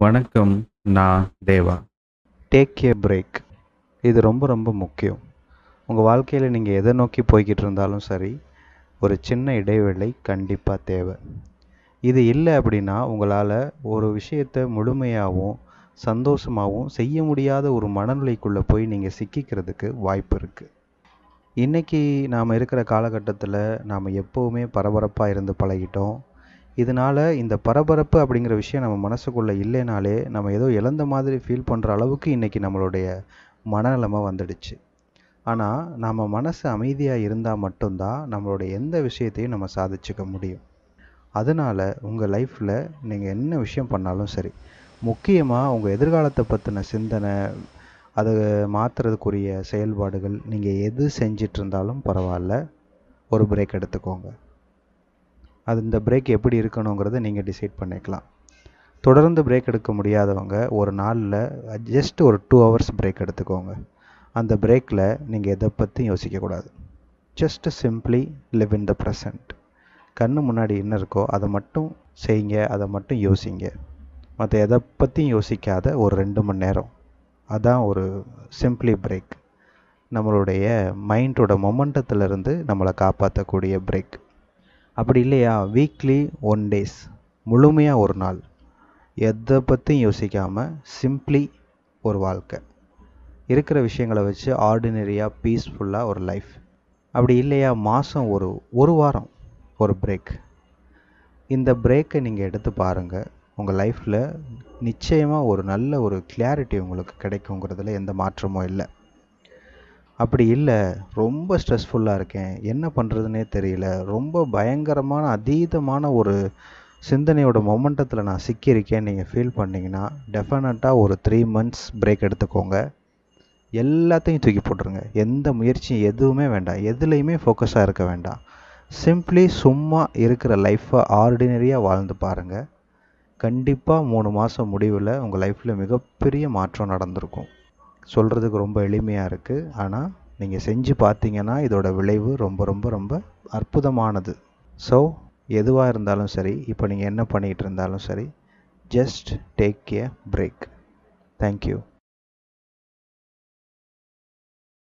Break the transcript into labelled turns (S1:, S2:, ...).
S1: வணக்கம் நான் தேவா.
S2: Take a break இது ரொம்ப ரொம்ப முக்கியம். உங்கள் வாழ்க்கையில் நீங்கள் எதை நோக்கி போய்கிட்டு இருந்தாலும் சரி ஒரு சின்ன இடைவேளை கண்டிப்பாக தேவை. இது இல்லை அப்படின்னா உங்களால் ஒரு விஷயத்தை முழுமையாகவும் சந்தோஷமாகவும் செய்ய முடியாத ஒரு மனநிலைக்குள்ளே போய் நீங்கள் சிக்கிக்கிறதுக்கு வாய்ப்பு இருக்குது இன்றைக்கி நாம் இருக்கிற காலகட்டத்தில் நாம் எப்போவுமே பரபரப்பாக இருந்து பழகிட்டோம். இதனால் இந்த பரபரப்பு அப்படிங்கிற விஷயம் நம்ம மனசுக்குள்ளே இல்லைனாலே நம்ம ஏதோ இழந்த மாதிரி ஃபீல் பண்ணுற அளவுக்கு இன்றைக்கி நம்மளுடைய மனநிலைமை வந்துடுச்சு. ஆனால் நம்ம மனசு அமைதியாக இருந்தால் மட்டும்தான் நம்மளுடைய எந்த விஷயத்தையும் நம்ம சாதிச்சுக்க முடியும். அதனால் உங்கள் லைஃப்பில் நீங்கள் என்ன விஷயம் பண்ணாலும் சரி முக்கியமாக உங்கள் எதிர்காலத்தை பற்றின சிந்தனை அதை மாற்றுறதுக்குரிய செயல்பாடுகள் நீங்கள் எது செஞ்சிட்ருந்தாலும் பரவாயில்ல. ஒரு பிரேக் எடுத்துக்கோங்க. அது இந்த பிரேக் எப்படி இருக்கணுங்கிறத நீங்கள் டிசைட் பண்ணிக்கலாம். தொடர்ந்து பிரேக் எடுக்க முடியாதவங்க ஒரு நாளில் ஜஸ்ட் ஒரு டூ ஹவர்ஸ் பிரேக் எடுத்துக்கோங்க. அந்த பிரேக்கில் நீங்கள் எதை பற்றியும் யோசிக்கக்கூடாது just simply live in the present கண்ணு முன்னாடி என்ன இருக்கோ அதை மட்டும் செய்யுங்க அதை மட்டும் யோசிங்க. மற்ற எதை பற்றியும் யோசிக்காத ஒரு ரெண்டு மணி நேரம். அதான் ஒரு சிம்பிளி பிரேக் நம்மளுடைய மைண்டோட மொமெண்டத்துலேருந்து நம்மளை காப்பாற்றக்கூடிய பிரேக் அப்படி இல்லையா? வீக்லி ஒன் டேஸ் முழுமையாக ஒரு நாள். எதை பற்றியும் யோசிக்காமல் சிம்ப்ளி ஒரு வாழ்க்கை. இருக்கிற விஷயங்களை வச்சு ஆர்டினரியாக பீஸ்ஃபுல்லாக ஒரு லைஃப் அப்படி இல்லையா? மாதம் ஒரு ஒரு வாரம் ஒரு பிரேக் இந்த பிரேக்கை நீங்கள் எடுத்து பாருங்கள் உங்கள் லைஃப்பில் நிச்சயமாக ஒரு நல்ல ஒரு கிளாரிட்டி உங்களுக்கு கிடைக்குங்கிறதுல எந்த மாற்றமும் இல்லை. அப்படி இல்லை. ரொம்ப ஸ்ட்ரெஸ்ஃபுல்லாக இருக்கேன். என்ன பண்ணுறதுனே தெரியல. ரொம்ப பயங்கரமான அதீதமான ஒரு சிந்தனையோட மொமெண்டத்தில் நான் சிக்கியிருக்கேன் நீங்கள் ஃபீல் பண்ணிங்கன்னா டெஃபினட்டாக ஒரு த்ரீ மந்த்ஸ் பிரேக் எடுத்துக்கோங்க. எல்லாத்தையும் தூக்கி போட்டுருங்க. எந்த முயற்சியும் எதுவுமே வேண்டாம். எதுலேயுமே ஃபோக்கஸாக இருக்க வேண்டாம். சிம்ப்ளி சும்மா இருக்கிற லைஃப்பை ஆர்டினரியாக வாழ்ந்து பாருங்கள் கண்டிப்பாக மூணு மாதம் முடிவில் உங்கள் லைஃப்பில் மிகப்பெரிய மாற்றம் நடந்திருக்கும். சொல்கிறதுக்கு ரொம்ப எளிமையாக இருக்குது ஆனால் நீங்கள் செஞ்சு பார்த்தீங்கன்னா இதோட விளைவு ரொம்ப ரொம்ப ரொம்ப அற்புதமானது. ஸோ எதுவாக இருந்தாலும் சரி இப்போ நீங்கள் என்ன பண்ணிகிட்டு இருந்தாலும் சரி just take a break thank you